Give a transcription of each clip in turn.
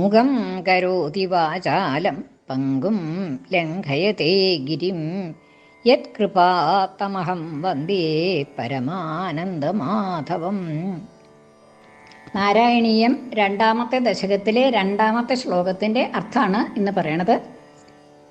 മുഖം കരോതി വാചാലം പങ്കും ലംഘയത്തെ ഗിരിം. യത്കൃപാത്തമഹം വന്ദേ പരമാനന്ദമാധവം. നാരായണീയം രണ്ടാമത്തെ ദശകത്തിലെ രണ്ടാമത്തെ ശ്ലോകത്തിന്റെ അർത്ഥമാണ് ഇന്ന് പറയണത്.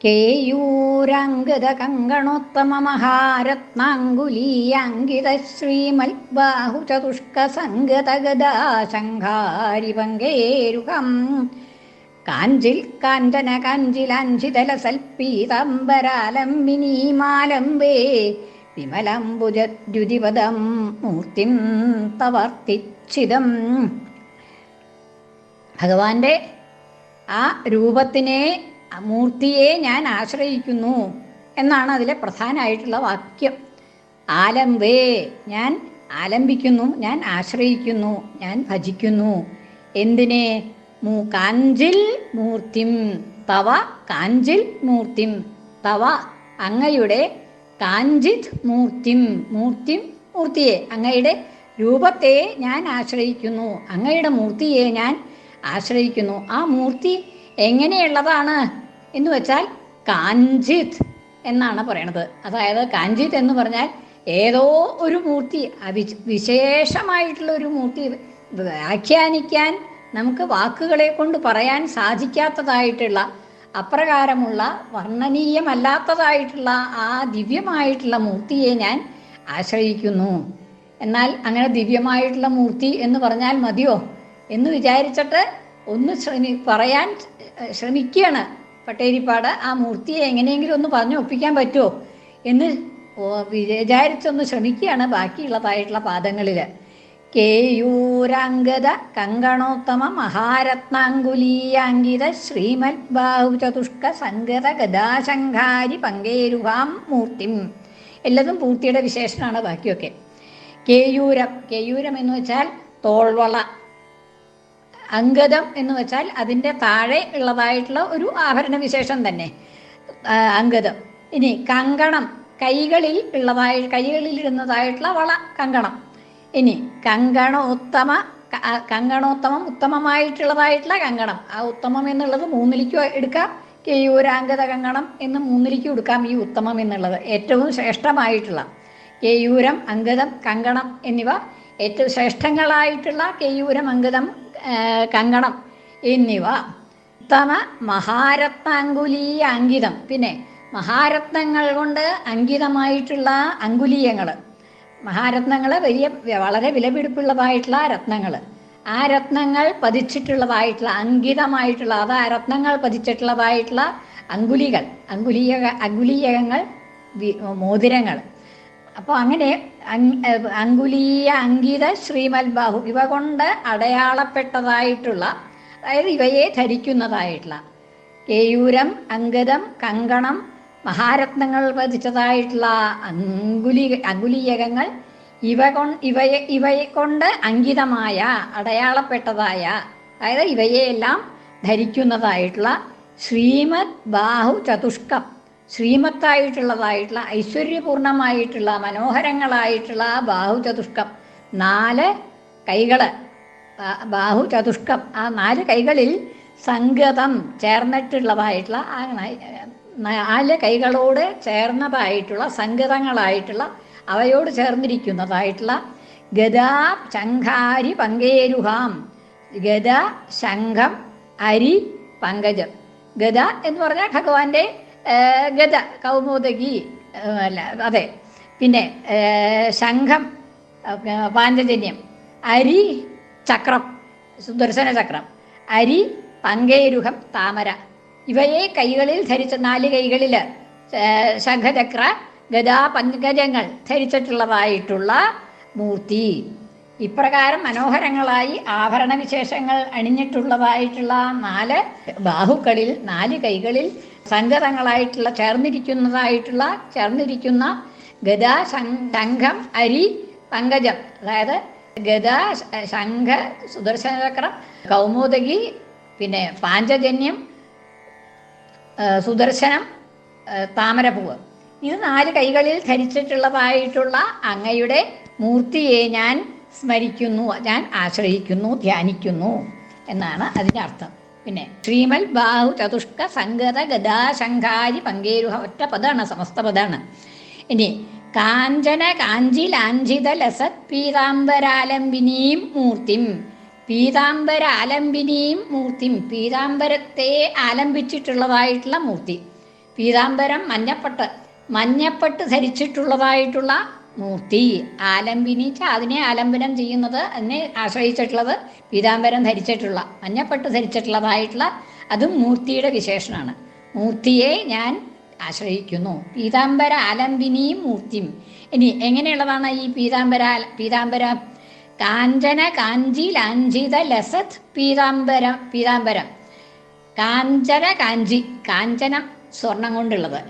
കേയൂരാംഗത കങ്കണോത്തമ മഹാരത്നാങ്കുലീയാങ്കിത ശ്രീമൽബാഹു ചതുഷ്ക സംഗതഗദാ ശങ്കാരി പങ്കേരുഹം കാഞ്ചിൽ കാഞ്ചന കാഞ്ചിലാഞ്ചിതല സൽപീതാംബരാലംബിനീമാലംബേ വിമലംബുജദ്യുതിപദം മൂർത്തിം തവർത്തിച്ചിതം ഭഗവാന്റെ ആ രൂപത്തിനെ മൂർത്തിയെ ഞാൻ ആശ്രയിക്കുന്നു എന്നാണ് അതിലെ പ്രധാനമായിട്ടുള്ള വാക്യം. ആലംബേ ഞാൻ ആലംബിക്കുന്നു ഞാൻ ആശ്രയിക്കുന്നു ഞാൻ ഭജിക്കുന്നു. എന്തിനെ? മൂ കാഞ്ചിൽ മൂർത്തിം തവ കാഞ്ചിൽ മൂർത്തിം തവ അങ്ങയുടെ കാഞ്ചിത് മൂർത്തിം മൂർത്തിം മൂർത്തിയെ അങ്ങയുടെ രൂപത്തെ ഞാൻ ആശ്രയിക്കുന്നു അങ്ങയുടെ മൂർത്തിയെ ഞാൻ ആശ്രയിക്കുന്നു. ആ മൂർത്തി എങ്ങനെയുള്ളതാണ്? എന്ന് വെച്ചാൽ കാഞ്ചിത് എന്നാണ് പറയണത്. അതായത് കാഞ്ചിത് എന്ന് പറഞ്ഞാൽ ഏതോ ഒരു മൂർത്തി അവി വിശേഷമായിട്ടുള്ള ഒരു മൂർത്തി വ്യാഖ്യാനിക്കാൻ നമുക്ക് വാക്കുകളെ കൊണ്ട് പറയാൻ സാധിക്കാത്തതായിട്ടുള്ള അപ്രകാരമുള്ള വർണനീയമല്ലാത്തതായിട്ടുള്ള ആ ദിവ്യമായിട്ടുള്ള മൂർത്തിയെ ഞാൻ ആശ്രയിക്കുന്നു. എന്നാൽ അങ്ങനെ ദിവ്യമായിട്ടുള്ള മൂർത്തി എന്ന് പറഞ്ഞാൽ മതിയോ എന്ന് വിചാരിച്ചിട്ട് ഒന്ന് ശ്രമി പറയാൻ ശ്രമിക്കുകയാണ്. പട്ടേരിപ്പാട് ആ മൂർത്തിയെ എങ്ങനെയെങ്കിലും ഒന്ന് പറഞ്ഞു ഒപ്പിക്കാൻ പറ്റുമോ എന്ന് വിചാരിച്ചൊന്ന് ശ്രമിക്കുകയാണ് ബാക്കിയുള്ളതായിട്ടുള്ള പാദങ്ങളിൽ കേയൂരാംഗത കങ്കണോത്തമ മഹാരത്നാങ്കുലീയാങ്കിത ശ്രീമത് ബാഹുചതുഷ്ക സംഗത ഗദാശങ്കാരി പങ്കേരുഹാം മൂർത്തിം. എല്ലതും പൂർത്തിയുടെ വിശേഷണമാണ് ബാക്കിയൊക്കെ. കേയൂരം കേയൂരം എന്ന് വെച്ചാൽ തോൾവള. അങ്കദം എന്ന് വെച്ചാൽ അതിന്റെ താഴെ ഉള്ളതായിട്ടുള്ള ഒരു ആഭരണ വിശേഷം തന്നെ. അങ്കദം ഇനി കങ്കണം. കൈകളിൽ ഉള്ളതായി കൈകളിൽ ഇടുന്നതായിട്ടുള്ള വള കങ്കണം. ഇനി കങ്കണോത്തമ കങ്കണോത്തമം ഉത്തമമായിട്ടുള്ളതായിട്ടുള്ള കങ്കണം. ആ ഉത്തമം എന്നുള്ളത് മൂന്നിലേക്ക് എടുക്കാം. കേയൂരാംഗത കങ്കണം എന്ന് മൂന്നിലേക്ക് കൊടുക്കാം ഈ ഉത്തമം എന്നുള്ളത്. ഏറ്റവും ശ്രേഷ്ഠമായിട്ടുള്ള. കേയൂരം അങ്കദം കങ്കണം എന്നിവ ഏറ്റവും ശ്രേഷ്ഠങ്ങളായിട്ടുള്ള കെയ്യൂരമംഗതം കങ്കണം എന്നിവ. ഉത്തമ മഹാരത്നാങ്കുലീയ അങ്കിതം. പിന്നെ മഹാരത്നങ്ങൾ കൊണ്ട് അങ്കിതമായിട്ടുള്ള അങ്കുലീയങ്ങൾ മഹാരത്നങ്ങൾ വലിയ വളരെ വിലപിടിപ്പുള്ളതായിട്ടുള്ള രത്നങ്ങൾ ആ രത്നങ്ങൾ പതിച്ചിട്ടുള്ളതായിട്ടുള്ള അങ്കിതമായിട്ടുള്ള അത് ആ രത്നങ്ങൾ പതിച്ചിട്ടുള്ളതായിട്ടുള്ള അങ്കുലികൾ അങ്കുലീയ അങ്കുലീയകങ്ങൾ മോതിരങ്ങൾ. അപ്പോൾ അങ്ങനെ അങ്കുലീയ അങ്കിത ശ്രീമൽ ബാഹു ഇവ കൊണ്ട് അടയാളപ്പെട്ടതായിട്ടുള്ള അതായത് ഇവയെ ധരിക്കുന്നതായിട്ടുള്ള കേയൂരം അങ്കദം കങ്കണം മഹാരത്നങ്ങൾ പതിച്ചതായിട്ടുള്ള അങ്കുലി അങ്കുലീയകങ്ങൾ ഇവ കൊ ഇവയെ ഇവയെ കൊണ്ട് അങ്കിതമായ അടയാളപ്പെട്ടതായ അതായത് ഇവയെല്ലാം ധരിക്കുന്നതായിട്ടുള്ള ശ്രീമദ് ബാഹു ചതുഷ്കം. ശ്രീമത്തായിട്ടുള്ളതായിട്ടുള്ള ഐശ്വര്യപൂർണമായിട്ടുള്ള മനോഹരങ്ങളായിട്ടുള്ള ആ ബാഹുചതുഷ്കം. നാല് കൈകൾ ബാഹുചതുഷ്കം. ആ നാല് കൈകളിൽ സംഗതം ചേർന്നിട്ടുള്ളതായിട്ടുള്ള ആ നാല് കൈകളോട് ചേർന്നതായിട്ടുള്ള സംഗതങ്ങളായിട്ടുള്ള അവയോട് ചേർന്നിരിക്കുന്നതായിട്ടുള്ള ഗദാ ശംഖാരി പങ്കേരുഹാം. ഗദ ശംഖം അരി പങ്കജം. ഗദ എന്ന് പറഞ്ഞാൽ ഭഗവാന്റെ ഗദ കൗമുദകി അല്ല അതെ. പിന്നെ ശംഖം പാഞ്ചജന്യം അരി ചക്രം സുദർശന ചക്രം അരി പങ്കേരുഹം താമര. ഇവയെ കൈകളിൽ ധരിച്ച നാല് കൈകളിൽ ശംഖചക്ര ഗദാ പങ്കജങ്ങൾ ധരിച്ചിട്ടുള്ളതായിട്ടുള്ള മൂർത്തി. ഇപ്രകാരം മനോഹരങ്ങളായി ആഭരണ വിശേഷങ്ങൾ അണിഞ്ഞിട്ടുള്ളതായിട്ടുള്ള നാല് ബാഹുക്കളിൽ നാല് കൈകളിൽ സങ്കതങ്ങളായിട്ടുള്ള ചേർന്നിരിക്കുന്നതായിട്ടുള്ള ചേർന്നിരിക്കുന്ന ഗദാ ശംഖം അരി പങ്കജം. അതായത് ഗദാ ശംഖ സുദർശനചക്രം കൗമുദകി പിന്നെ പാഞ്ചജന്യം സുദർശനം താമരപ്പൂവ്. ഇത് നാല് കൈകളിൽ ധരിച്ചിട്ടുള്ളതായിട്ടുള്ള അങ്ങയുടെ മൂർത്തിയെ ഞാൻ സ്മരിക്കുന്നു ഞാൻ ആശ്രയിക്കുന്നു ധ്യാനിക്കുന്നു എന്നാണ് അതിന്റെ അർത്ഥം. പിന്നെ ശ്രീമൽ ബാഹു ചതുഷ്ക സംഗത ഗദാ ശങ്കാരി പങ്കേരുഹ ഒറ്റ പദമാണ് സമസ്ത പദമാണ് ഇനി കാഞ്ചന കാഞ്ചി ലാഞ്ചിത ലസത് പീതാംബരാലംബിനീം മൂർത്തിം. പീതാംബരാലംബിനീം മൂർത്തിം പീതാംബരത്തെ ആലംബിച്ചിട്ടുള്ളതായിട്ടുള്ള മൂർത്തി. പീതാംബരം മഞ്ഞപ്പട്ട് മഞ്ഞപ്പട്ട് ധരിച്ചിട്ടുള്ളതായിട്ടുള്ള മൂർത്തി ആലംബിനി അതിനെ ആലംബനം ചെയ്യുന്നത് അതിനെ ആശ്രയിച്ചിട്ടുള്ളത് പീതാംബരം ധരിച്ചിട്ടുള്ള മഞ്ഞപ്പെട്ട് ധരിച്ചിട്ടുള്ളതായിട്ടുള്ള അതും മൂർത്തിയുടെ വിശേഷണമാണ് മൂർത്തിയെ ഞാൻ ആശ്രയിക്കുന്നു. പീതാംബര ആലംബിനിയും മൂർത്തിയും. ഇനി എങ്ങനെയുള്ളതാണ് ഈ പീതാംബര പീതാംബര? കാഞ്ചന കാഞ്ചി ലാഞ്ചിത ലസത് പീതാംബരം പീതാംബരം. കാഞ്ചന കാഞ്ചി കാഞ്ചനം സ്വർണം കൊണ്ടുള്ളത്.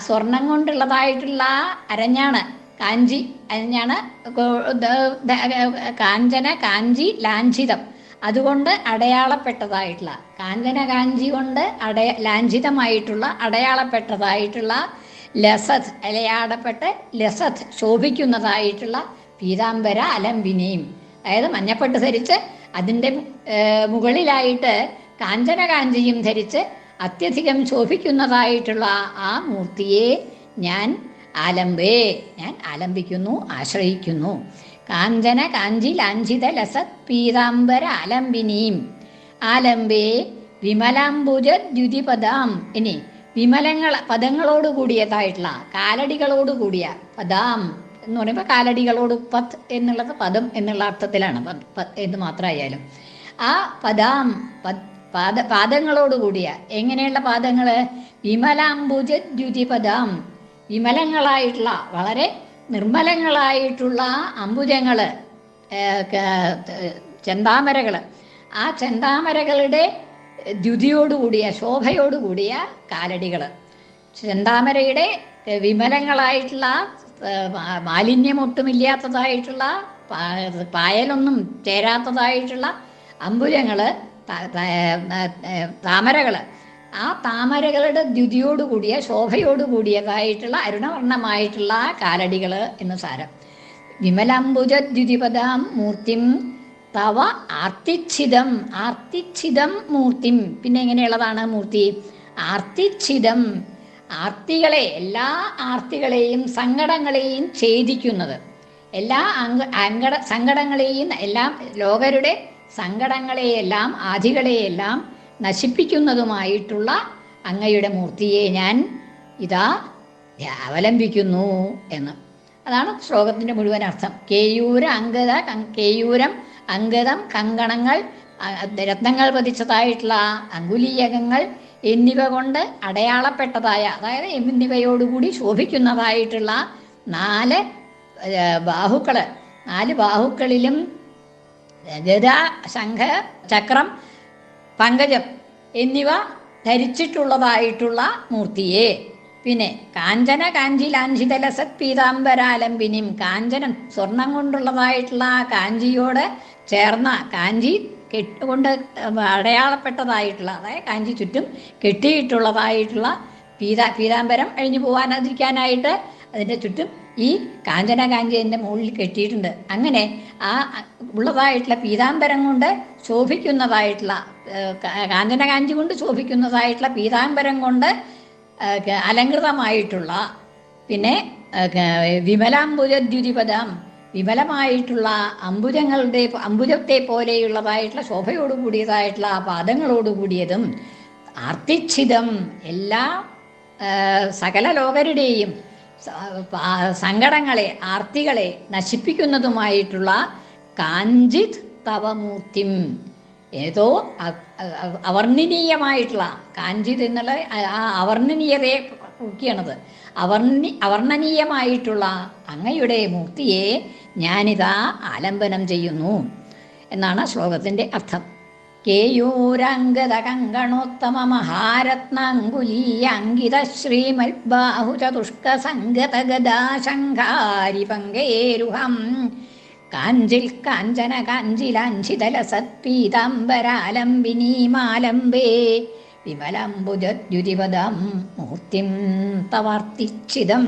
സ്വർണം കൊണ്ടുള്ളതായിട്ടുള്ള അരഞ്ഞാണ്. കാഞ്ചി അതിനാണ് കാഞ്ചന കാഞ്ചി ലാഞ്ചിതം. അതുകൊണ്ട് അടയാളപ്പെട്ടതായിട്ടുള്ള കാഞ്ചന കാഞ്ചി കൊണ്ട് അടയ ലാഞ്ചിതമായിട്ടുള്ള അടയാളപ്പെട്ടതായിട്ടുള്ള ലസത് അലയാടപ്പെട്ട് ലസത് ശോഭിക്കുന്നതായിട്ടുള്ള പീതാംബര അലംബിനിയും അതായത് മഞ്ഞപ്പെട്ട് ധരിച്ച് അതിന്റെ മുകളിലായിട്ട് കാഞ്ചന കാഞ്ചിയും ധരിച്ച് അത്യധികം ശോഭിക്കുന്നതായിട്ടുള്ള ആ മൂർത്തിയെ ഞാൻ ആലംബേ. ഞാൻ ആലംബിക്കുന്നു ആശ്രയിക്കുന്നു. കാഞ്ചന കാഞ്ചി ലാഞ്ചിത ലസത് പീതാംബര ആലംബിനിയും ആലംബേ വിമലാംബുജ ദ്യുതിപദാം. ഇനി വിമലങ്ങൾ പദങ്ങളോട് കൂടിയതായിട്ടുള്ള കാലടികളോട് കൂടിയ പദാം എന്ന് പറയുമ്പോൾ കാലടികളോട് പത് എന്നുള്ളത് പദം എന്നുള്ള അർത്ഥത്തിലാണ്. എന്ന് മാത്രമായാലും. ആ പദാം പദ് പാദ പാദങ്ങളോട് കൂടിയ എങ്ങനെയുള്ള പാദങ്ങൾ വിമലാംബുജ ദ്യുതിപദാം. വിമലങ്ങളായിട്ടുള്ള വളരെ നിർമ്മലങ്ങളായിട്ടുള്ള അമ്പുജങ്ങൾ ചെന്താമരകൾ ആ ചെന്താമരകളുടെ ദ്യുതിയോടുകൂടിയ ശോഭയോടുകൂടിയ കാലടികൾ ചെന്താമരയുടെ വിമലങ്ങളായിട്ടുള്ള മാലിന്യമൊട്ടുമില്ലാത്തതായിട്ടുള്ള പായലൊന്നും ചേരാത്തതായിട്ടുള്ള അമ്പുജങ്ങൾ താമരകൾ ആ താമരകളുടെ ദ്യുതിയോടുകൂടിയ ശോഭയോടുകൂടിയതായിട്ടുള്ള അരുണവർണമായിട്ടുള്ള കാലടികൾ എന്ന് സാരം. വിമലാംബുജ ദ്യുതിപദാം മൂർത്തിം തവ ആർത്തിച്ഛിതം ആർത്തിച്ഛിതം മൂർത്തിം. പിന്നെ എങ്ങനെയുള്ളതാണ് മൂർത്തി? ആർത്തിച്ഛിതം. ആർത്തികളെ എല്ലാ ആർത്തികളെയും സങ്കടങ്ങളെയും ഛേദിക്കുന്നത്. എല്ലാ അങ്ക അങ്കട സങ്കടങ്ങളെയും എല്ലാം ലോകരുടെ സങ്കടങ്ങളെയെല്ലാം ആധികളെയെല്ലാം നശിപ്പിക്കുന്നതുമായിട്ടുള്ള അങ്ങയുടെ മൂർത്തിയെ ഞാൻ ഇതാ അവലംബിക്കുന്നു എന്ന്. അതാണ് ശ്ലോകത്തിന്റെ മുഴുവൻ അർത്ഥം. കേയൂര അങ്കത കേയൂരം അങ്കതം കങ്കണങ്ങൾ രത്നങ്ങൾ പതിച്ചതായിട്ടുള്ള അങ്കുലീയകങ്ങൾ എന്നിവ കൊണ്ട് അടയാളപ്പെട്ടതായ അതായത് എന്നിവയോടുകൂടി ശോഭിക്കുന്നതായിട്ടുള്ള നാല് ബാഹുക്കൾ. നാല് ബാഹുക്കളിലും ഗത ശംഖ ചക്രം പങ്കജം എന്നിവ ധരിച്ചിട്ടുള്ളതായിട്ടുള്ള മൂർത്തിയെ. പിന്നെ കാഞ്ചന കാഞ്ചി ലാഞ്ചിത ലസത് പീതാംബരാലംബിനിയും കാഞ്ചനം സ്വർണം കൊണ്ടുള്ളതായിട്ടുള്ള ആ കാഞ്ചിയോട് ചേർന്ന കാഞ്ചി കെട്ടുകൊണ്ട് അടയാളപ്പെട്ടതായിട്ടുള്ള അതായത് കാഞ്ചി ചുറ്റും കെട്ടിയിട്ടുള്ളതായിട്ടുള്ള പീതാ പീതാംബരം അഴിഞ്ഞു പോകാനാതിരിക്കാനായിട്ട് അതിന്റെ ചുറ്റും ഈ കാഞ്ചന കാഞ്ചേന്റെ മുകളിൽ കെട്ടിയിട്ടുണ്ട്. അങ്ങനെ ആ ഉള്ളതായിട്ടുള്ള പീതാംബരം കൊണ്ട് ശോഭിക്കുന്നതായിട്ടുള്ള കാഞ്ചന കാഞ്ചി കൊണ്ട് ശോഭിക്കുന്നതായിട്ടുള്ള പീതാംബരം കൊണ്ട് അലങ്കൃതമായിട്ടുള്ള പിന്നെ വിമലാംബുജദ്യുതിപദം വിമലമായിട്ടുള്ള അമ്പുജങ്ങളുടെ അമ്പുജത്തെ പോലെയുള്ളതായിട്ടുള്ള ശോഭയോട് കൂടിയതായിട്ടുള്ള ആ പാദങ്ങളോട് കൂടിയതും ആർത്തിച്ഛിതം എല്ലാ സകല ലോകരുടെയും സങ്കടങ്ങളെ ആർത്തികളെ നശിപ്പിക്കുന്നതുമായിട്ടുള്ള കാഞ്ചിത് തവമൂർത്തിം. ഏതോ അവർണനീയമായിട്ടുള്ള കാഞ്ചിത് എന്നുള്ള ആ- അവർണനീയതയെ കുറിക്കുകയാണത് അവർണി അവർണനീയമായിട്ടുള്ള അങ്ങയുടെ മൂർത്തിയെ ഞാനിതാ ആലംബനം ചെയ്യുന്നു. എന്നാണ് ശ്ലോകത്തിന്റെ അർത്ഥം. കേയൂരാംഗത കങ്കണോത്തമ മഹാരത്നാങ്കുലീയാങ്കിത ശ്രീമൽബാഹുചതുഷ്ക സംഗത ഗദാശങ്കാരി പങ്കേരുഹം കാഞ്ചിൽ കാഞ്ചന കാഞ്ചിലാഞ്ചിതല സത്പീതാംബരാലംബിനീമാലംബേ വിമലംബുജദ്യുതിപദം മൂർത്തിം തവർത്തിച്ചിതം